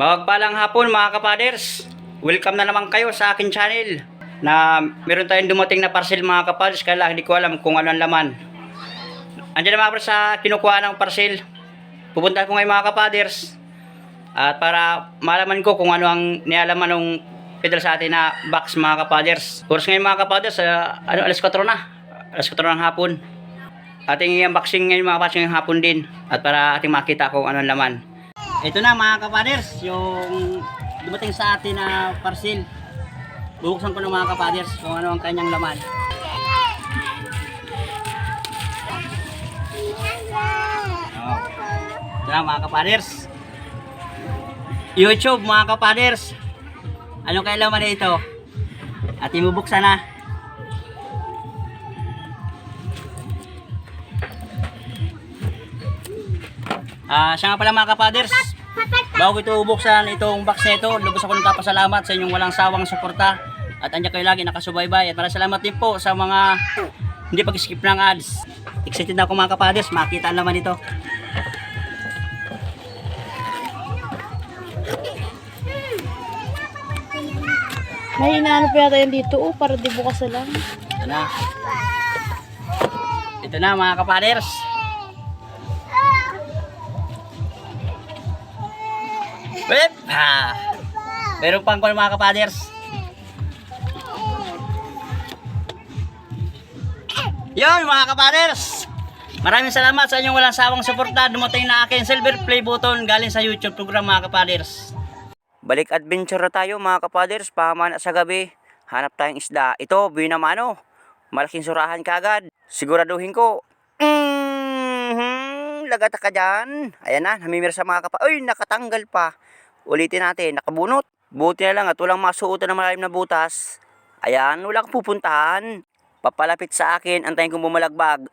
Mawagpalang hapon mga kapaders. Welcome na naman kayo sa akin channel na meron tayong dumating na parcel mga kapaders kaya lang hindi ko alam kung ano ang laman. Andiyan na mga sa kinukuha ng parcel. Pupunta ko ngayon mga kapaders at para malaman ko kung ano ang nialaman ng pedal sa atin na box mga kapaders. Oras ngayon mga kapaders, ah, ano, alas 4 na. Alas 4 ng hapon. Ating unboxing ngayon mga kapaders ngayong hapon din at para ating makita kung ano ang laman. Ito na mga kapaders, yung dumating sa atin na parcel. Bubuksan ko ng mga kapaders kung ano ang kanyang laman. Oh. Ito na mga kapaders. YouTube mga kapaders. Anong kaya laman na ito? At ibubuksan na. Ah, siya nga pala mga kapaders. Bago ito bubuksan itong box na ito, lubos ako nagpapasalamat sa inyong walang sawang suporta. At andyan kayo lagi nakasubaybay. At maraming salamat din po sa mga hindi pag-skip ng ads. Excited na ako mga kapaders, makita ang laman ito. May inaano pa yata yan dito, oh, para di bukas na lang. Ito na. Ito na mga kapaders. Wait! Ah. Meron pang kung mga kapaders. Yun mga kapaders! Maraming salamat sa inyong walang sawang suporta. Dumating na akin silver play button galing sa YouTube program mga kapaders. Balik adventure tayo mga kapaders. Pahaman sa gabi. Hanap tayong isda. Ito, binamano. Malaking surahan kagad. Siguraduhin ko. Mm-hmm, lagata ka dyan. Ayan na, namimir sa mga kapa. Ay, nakatanggal pa. Ulitin natin, nakabunot. Buti na lang at walang masuotan ng malalim na butas. Ayan, wala kang pupuntahan. Papalapit sa akin, antayin kong bumalagbag.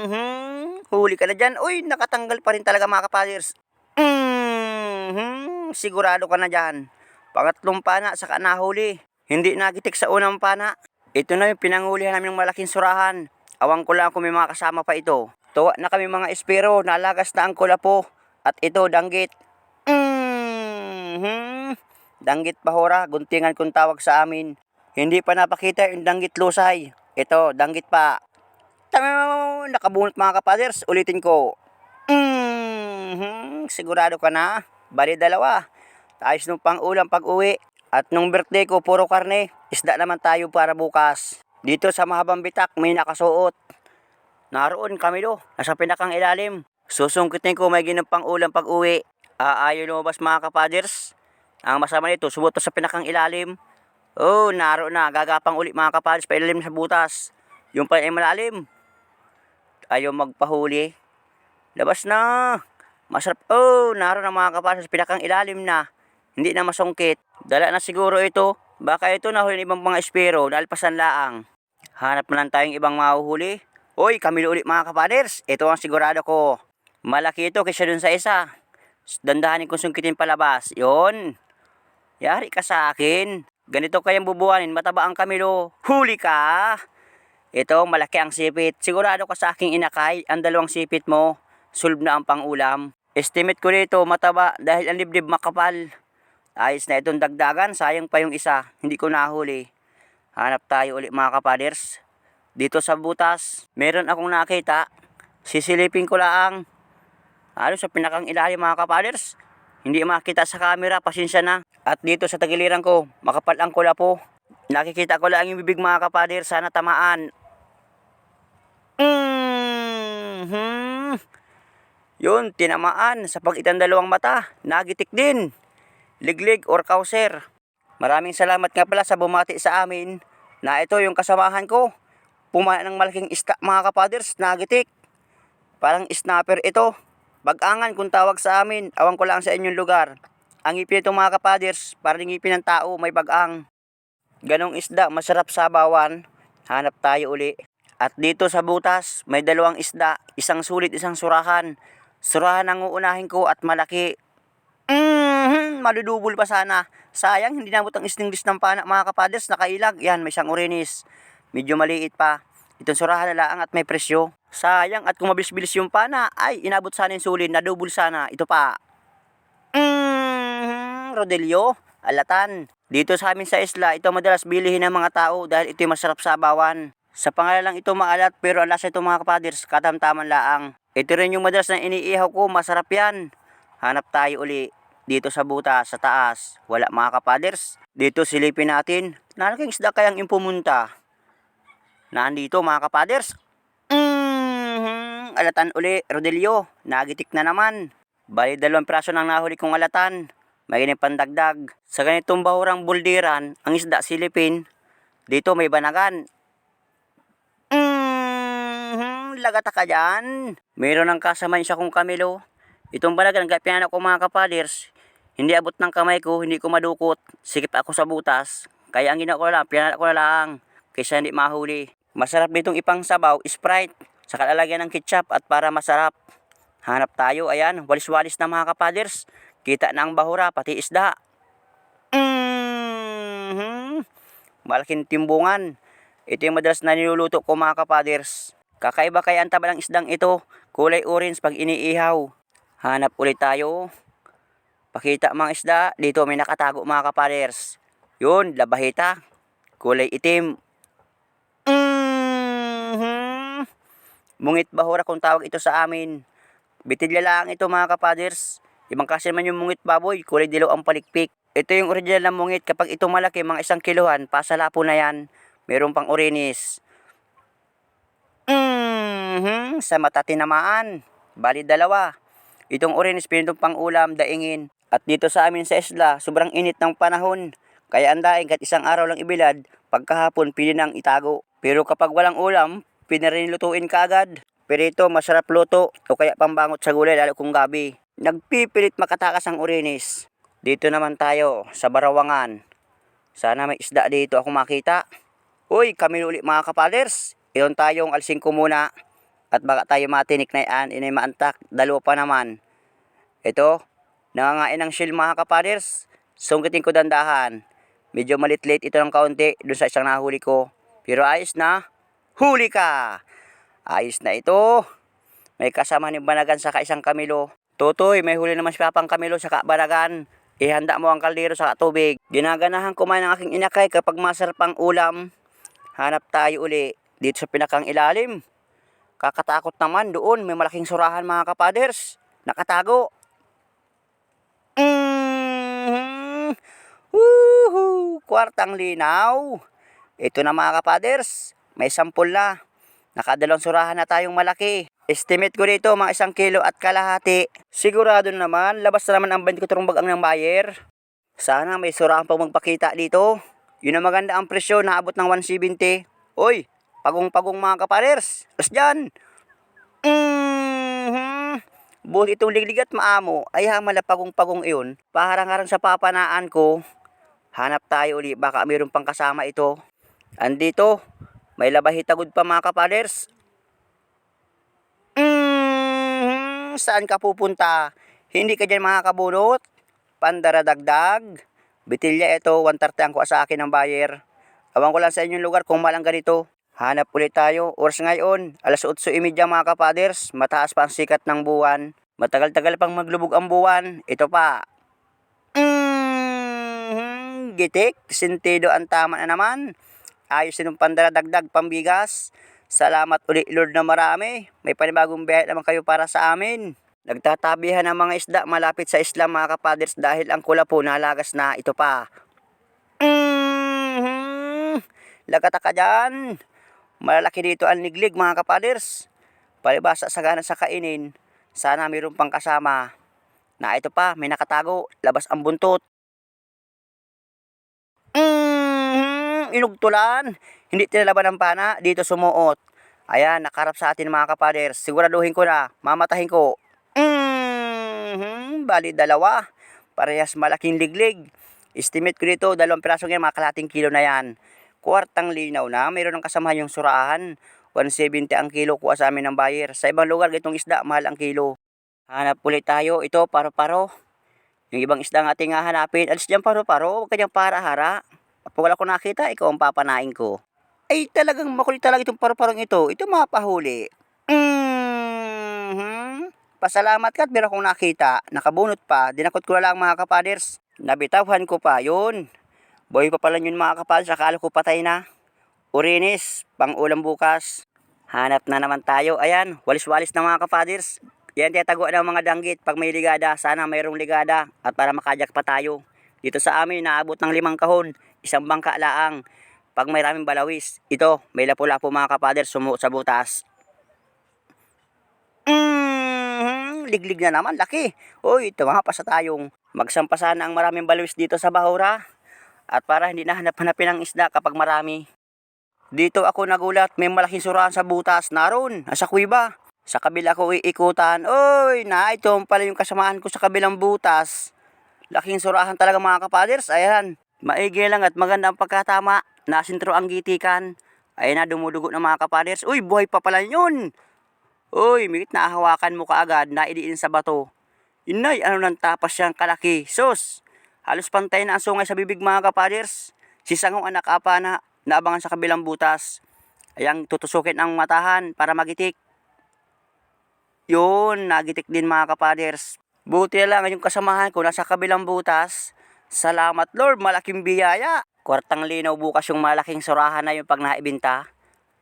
Mm-hmm, huli ka na dyan. Uy, nakatanggal pa rin talaga mga kapaders. Mm-hmm, sigurado ka na dyan. Pangatlong pana, saka nahuli. Hindi nagitik sa unang pana. Ito na yung pinangulihan namin ng malaking surahan. Awang ko lang kung may mga kasama pa ito. Tuwa na kami mga espero, nalagas na ang kulapo. At ito, danggit. Mm Danggit pahora, guntingan kung tawag sa amin. Hindi pa napakita yung danggit lusay. Ito, danggit pa. Tamaw! Nakabunot mga kapaders, ulitin ko. mm Sigurado ka na? Bali dalawa. Ayos nung pang-ulam pag-uwi. At nung birthday ko, puro karne. Isda naman tayo para bukas. Dito sa mahabang bitak, may nakasuot. Naroon kami do, nasa pinakang ilalim. Susungkitin ko may ginampang ulam pag uwi. Aayo lumabas mga kapaders. Ang masama nito, subot sa pinakang ilalim. Oh, naroon na, gagapang uli mga kapaders pa ilalim sa butas. Yung pa ay malalim. Ayaw magpahuli. Labas na. Masarap. Oh, naroon na mga kapaders sa pinakang ilalim na. Hindi na masungkit. Dala na siguro ito. Baka ito nahuli ng ibang mga espero, nalpasan laang. Hanap na lang tayong ibang mahuhuli. Uy, kami ulit mga kapaders. Ito ang sigurado ko. Malaki ito kaysa dun sa isa. Dandahanin kong sungkitin palabas. Yon. Yari ka sa akin. Ganito kayang bubuhanin, mataba ang kamilo. Huli ka! Ito, malaki ang sipit. Sigurado ka sa aking inakay, ang dalawang sipit mo. Sulb na ang pangulam. Estimate ko dito, mataba dahil ang liblib makapal. Ayos na itong dagdagan, sayang pa yung isa. Hindi ko nahuli. Hanap tayo ulit mga kapaders. Dito sa butas, meron akong nakita. Sisilipin ko lang. Ano sa pinakang ilalim mga kapaders? Hindi makita sa camera, pasensya na. At dito sa tagiliran ko, makapal ang kula po. Nakikita ko lang yung bibig mga kapaders, sana tamaan. mm Yun, tinamaan sa pagitan dalawang mata. Nagitik din. Liglig or kauser. Maraming salamat nga pala sa bumati sa amin na ito yung kasamahan ko. Pumana ng malaking isda mga kapaders, nagitik. Parang snapper ito. Bagangan kung tawag sa amin. Awang ko lang sa inyong lugar. Ang ngipin itong mga kapaders, parang ngipin ng tao, may bagang. Ganong isda, masarap sa bawan. Hanap tayo uli. At dito sa butas, may dalawang isda. Isang sulit, isang surahan. Surahan ang uunahin ko at malaki. Mm-hmm, pa sana. Sayang, hindi nabot ang isninglis ng pana mga kapaders, nakailag. Yan, may isang orinis. Medyo maliit pa. Itong surahan na lang at may presyo. Sayang, at kung mabilis-bilis yung pana, ay inabot sana yung sulit, nadubol sana. Ito pa. Mm, Rodelio, alatan. Dito sa amin sa isla, ito madalas bilihin ng mga tao dahil ito'y masarap sa abawan. Sa pangalan lang ito maalat pero ang lasa ito mga kapaders, katamtaman laang. Ito rin yung madalas na iniihaw ko, masarap yan. Hanap tayo uli dito sa buta, sa taas. Wala mga kapaders. Dito silipin natin. Nalaking isda kayang impumunta. Nandito mga kapaders. Alatan uli, Rodelio. Nagitik na naman. Bali dalawang praso ng nahuli kong alatan. May pandagdag. Sa ganitong bahurang buldiran, ang isda silipin. Dito may banagan. Mm, lagata ka dyan. Mayroon ng kasamain siya kong kamilo. Itong banagan, kahit pinana ko mga kapaders, hindi abot ng kamay ko, hindi ko madukot. Sikip ako sa butas. Kaya ang ginawa ko na lang, pinala ko na lang. Kaysa hindi mahuli. Masarap ditong ipang sabaw, Sprite. Saka lalagyan ng ketchup at para masarap. Hanap tayo, ayan, walis-walis na mga kapaders. Kita na ang bahura, pati isda. mm Malaking timbungan. Ito yung madalas na niluluto ko mga kapaders. Kakaiba kaya ang taba ng isdang ito. Kulay orange pag iniihaw. Hanap ulit tayo. Pakita mga isda. Dito may nakatago mga kapaders. Yun, labahita. Kulay itim. Mungit bahura kung tawag ito sa amin. Bitilya lang ito mga kapaders. Ibang kasi man yung mungit baboy, kulay dilaw ang palikpik. Ito yung original na mungit. Kapag ito malaki, mga isang kiluhan, pasalapo na yan. Meron pang orinis. Mhm, sa mata tinamaan. Bali dalawa. Itong orinis pinitong pang ulam, daingin. At dito sa amin sa isla, sobrang init ng panahon. Kaya ang daing kahit isang araw lang ibilad, pagkahapon pili nang itago. Pero kapag walang ulam, pinarinilutuin ka agad. Pero ito, masarap luto o kaya pambangot sa gulay lalo kung gabi. Nagpipilit makatakas ang orinis. Dito naman tayo sa Barawangan. Sana may isda dito ako makita. Uy, kami uli mga kapaders. Iyon tayong alsing ko muna. At baka tayo matinik na yan, inay maantak. Dalawa pa naman. Ito, nangangain ng shield mga kapaders. Sungkitin ko dandahan. Medyo malit-late ito ng kaunti dun sa isang nahuli ko. Pero ayos na. Huli ka! Ayos na ito. May kasama ni Banagan sa isang kamilo. Tutoy, may huli naman si Papang Kamilo sa Banagan. Ihanda mo ang kaldero sa tubig. Ginaganahan kumain ng aking inakay kapag masarap ang ulam. Hanap tayo uli dito sa pinakang ilalim. Kakatakot naman doon, may malaking surahan mga kapaders. Nakatago. Mm-hmm. Woohoo! Kwartang linaw. Ito na mga kapaders, may sampol na. Nakadalawang surahan na tayong malaki. Estimate ko dito mga isang kilo at kalahati. Sigurado naman, labas na naman ang 24 bagang ng buyer. Sana may surahan pang magpakita dito. Yun ang maganda ang presyo, naabot ng 170. Oy, pagong-pagong mga kaparers. Tapos dyan. Mm-hmm. Buhat itong liglig at maamo, ay hamala pagong-pagong iyon. Paharang-harang sa papanaan ko. Hanap tayo uli, baka mayroon pang kasama ito. Andito, may labahitagod pa mga kapaders. Mm, saan ka pupunta? Hindi ka dyan makakabunot? Pandaradagdag? Bitilya ito, 130 ang kuha sa akin ng buyer. Awan ko lang sa inyong lugar kung malang ganito. Hanap ulit tayo. Oras ngayon, alas 8.30 mga kapaders. Mataas pa ang sikat ng buwan. Matagal-tagal pang maglubog ang buwan. Ito pa. Mm, gitik, sentido ang tama na naman. Ayos din ng pandaradagdag pambigas. Salamat uli Lord na marami. May panibagong biyahe naman kayo para sa amin. Nagtatabihan ang mga isda malapit sa isla mga kapaders dahil ang kula po nalagas na ito pa. Mm-hmm. Lagata ka dyan. Malalaki dito ang niglig mga kapaders. Palibasa sa gana sa kainin. Sana mayroon pang kasama. Na ito pa, may nakatago. Labas ang buntot. Mm, inugtulan. Hindi tinalaban ng pana, dito sumuot. Ayan, nakarap sa atin mga kapaders. Siguraduhin ko na, mamatahin ko. Mm, bali dalawa. Parehas malaking liglig. Estimate ko dito, dalawang piraso ngayon, mga kalating kilo na yan. Kuwartang linaw na, mayroon ng kasamahan yung surahan. 170 ang kilo kuha sa amin ng buyer. Sa ibang lugar, itong isda, mahal ang kilo. Hanap ulit tayo. Ito, paro-paro. Yung ibang isda ang ating hahanapin. Alis dyan paro-paro. Huwag ka dyan para-hara. Pag wala ko nakita, ikaw ang papanain ko. Ay, talagang makulit talaga itong paro-parong ito. Ito mapahuli. Mm-hmm. Pasalamat ka at meron akong nakita. Nakabunot pa. Dinakot ko lang mga kapaders. Nabitawan ko pa yun. Boy pa pala yun mga kapaders. Akala ko patay na. Urinis, pang ulam bukas. Hanap na naman tayo. Ayan, walis-walis na mga kapaders. Yan tiyataguan ng mga danggit pag may ligada. Sana mayroong ligada at para makajak pa tayo. Dito sa amin, naabot ng limang kahon. Isang bangka laang. Pag may raming balawis. Ito, may lapu-lapu mga kapaders sumuot sa butas. Mm, liglig na naman, laki. Uy, tumaha pa sa tayong magsampasan ang maraming balawis dito sa Bahura. At para hindi na hanap-hanapin ang isda kapag marami. Dito ako nagulat, may malaking surahan sa butas. Naroon, nasa kuiba. Sa kabila ko iikutan. Uy, na, ito pala yung kasamaan ko sa kabilang butas. Laking surahan talaga mga kapaders. Ayan, maigi lang at maganda ang pagkatama. Nasintro ang gitikan. Ayan na, dumudugo na mga kapaders. Uy, buhay pa pala yun. Uy, migit na hawakan mo kaagad, naidiin sa bato. Inay, ano nang tapas siyang kalaki. Sus, halos pantay na ang sungay sa bibig mga kapaders. Si Sangong anak apa na naabangan sa kabilang butas. Ayang tutusukin ang matahan para magitik. Yun, nagitik din mga kapaders. Buti lang yung kasamahan ko nasa kabilang butas. Salamat Lord, malaking biyaya. Kwartang linaw bukas yung malaking surahan na yung pag naibinta.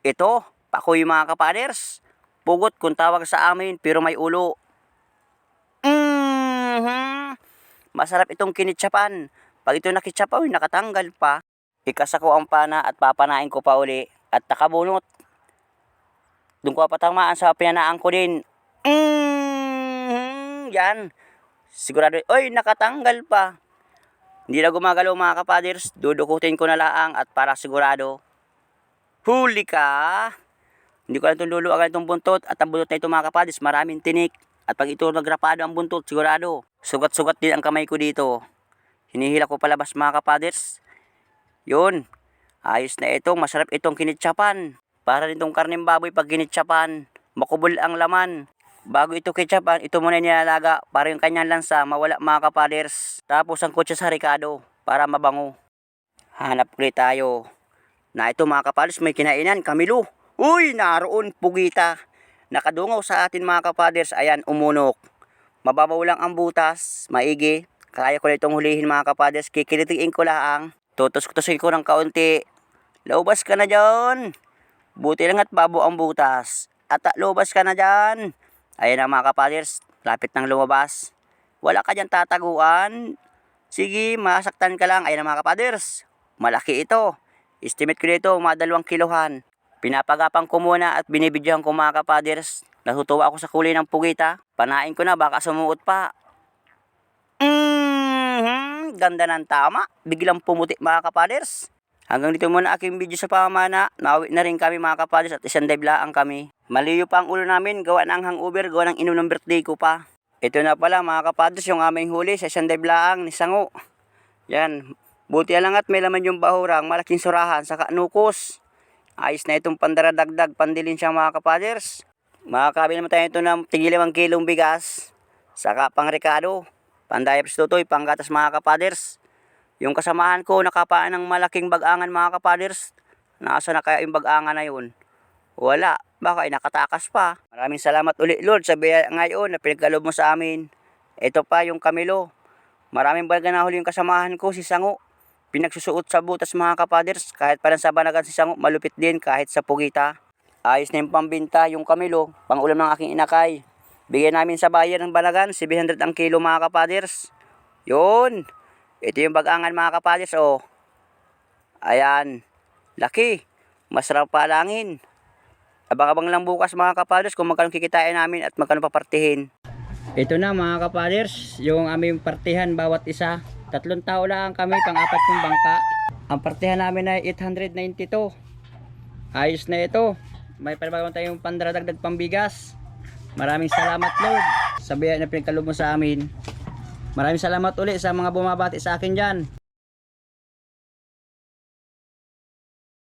Ito, pakoy mga kapaders. Pugot kung tawag sa amin pero may ulo. Mhm. Masarap itong kinitsapan. Pag ito nakitsapa, uy, nakatanggal pa. Ikasako ang pana at papanain ko pa uli at nakabunot. Doon ko patamaan sa pinanaan ko din. Mhm. Yan. Sigurado, oy, nakatanggal pa. Hindi na gumagalaw mga kapaders. Dudukutin ko na laang at para sigurado. Huli ka. Hindi ko alam itong luluagan itong buntot at ang buntot na ito mga kapadis, maraming tinik. At pag ito nagrapado ang buntot, sigurado, sugat-sugat din ang kamay ko dito. Hinihila ko palabas mga kapadis. Yun, ayos na ito, masarap itong kinitsapan. Para rin itong karning baboy pag kinitsapan, makubol ang laman. Bago ito kitsapan, ito muna nilalaga para yung kanyang lansa mawala mga kapaders. Tapos ang kutsa sa ricado para mabango. Hanap ulit tayo. Na ito mga kapaders may kinainan, Kamilo. Uy, naroon, pugita. Nakadungaw sa atin mga kapaders, ayan, umunok. Mababaw lang ang butas, maigi. Kaya ko na itong hulihin mga kapaders, kikilitiin ko lang. Tutos-tusin ko ng kaunti. Lobas ka na dyan. Buti lang at babo ang butas. At lobas ka na dyan. Ayan ang mga kapaders, lapit ng lumabas. Wala ka dyan tataguan. Sige, masaktan ka lang. Ayan mga kapaders. Malaki ito. Estimate ko dito, mga dalawang kilohan. Pinapagapang ko muna at binibidyohan ko mga kapaders. Natutuwa ako sa kulay ng pugita. Panain ko na, baka sumuot pa. Mhm, ganda ng tama. Biglang pumuti mga kapaders. Hanggang dito muna aking video sa pamana. Nawi na rin kami mga kapaders at isang dive laang kami. Maliyo pa ang ulo namin. Gawa ng hangover, gawa ng inom ng birthday ko pa. Ito na pala mga kapaders yung aming huli sa isang dive laang ni Sango. Yan. Buti lang at may laman yung bahurang, malaking surahan, saka nukos. Ayos na itong pandaradagdag, pandilin siya mga kapaders. Makakabi naman tayo ito ng tigilawang kilong bigas. Saka pang Ricardo. Pandayap tutoy, panggatas mga kapaders. Yung kasamahan ko nakapaan ng malaking bagangan mga kapaders. Nasa na kaya yung bagangan na yun? Wala. Baka ay nakatakas pa. Maraming salamat ulit Lord sa biyaya ngayon na pinagkalob mo sa amin. Ito pa yung Camilo. Maraming balga na huli yung kasamahan ko si Sango. Pinagsusuot sa butas mga kapaders. Kahit parang sa banagan si Sango, malupit din kahit sa pugita. Ayos na yung pambinta yung Camilo. Pangulam ng aking inakay. Bigyan namin sa bayan ng banagan, 700 ang kilo mga kapaders. Yun. Ito yung bagangan mga kapaders oh. Ayan. Laki. Masarap palangin. Abang-abang lang bukas mga kapaders kung magkano kikitain namin at magkano papartihin. Ito na mga kapaders, yung aming partihan bawat isa. Tatlong tao lang kami, pang-apat yung bangka. Ang partihan namin ay 892. Ayos na ito. May panibagong tayong pandradagdag pambigas. Maraming salamat Lord sa biyaya na pinagkalob mo sa amin. Maraming salamat ulit sa mga bumabati sa akin dyan.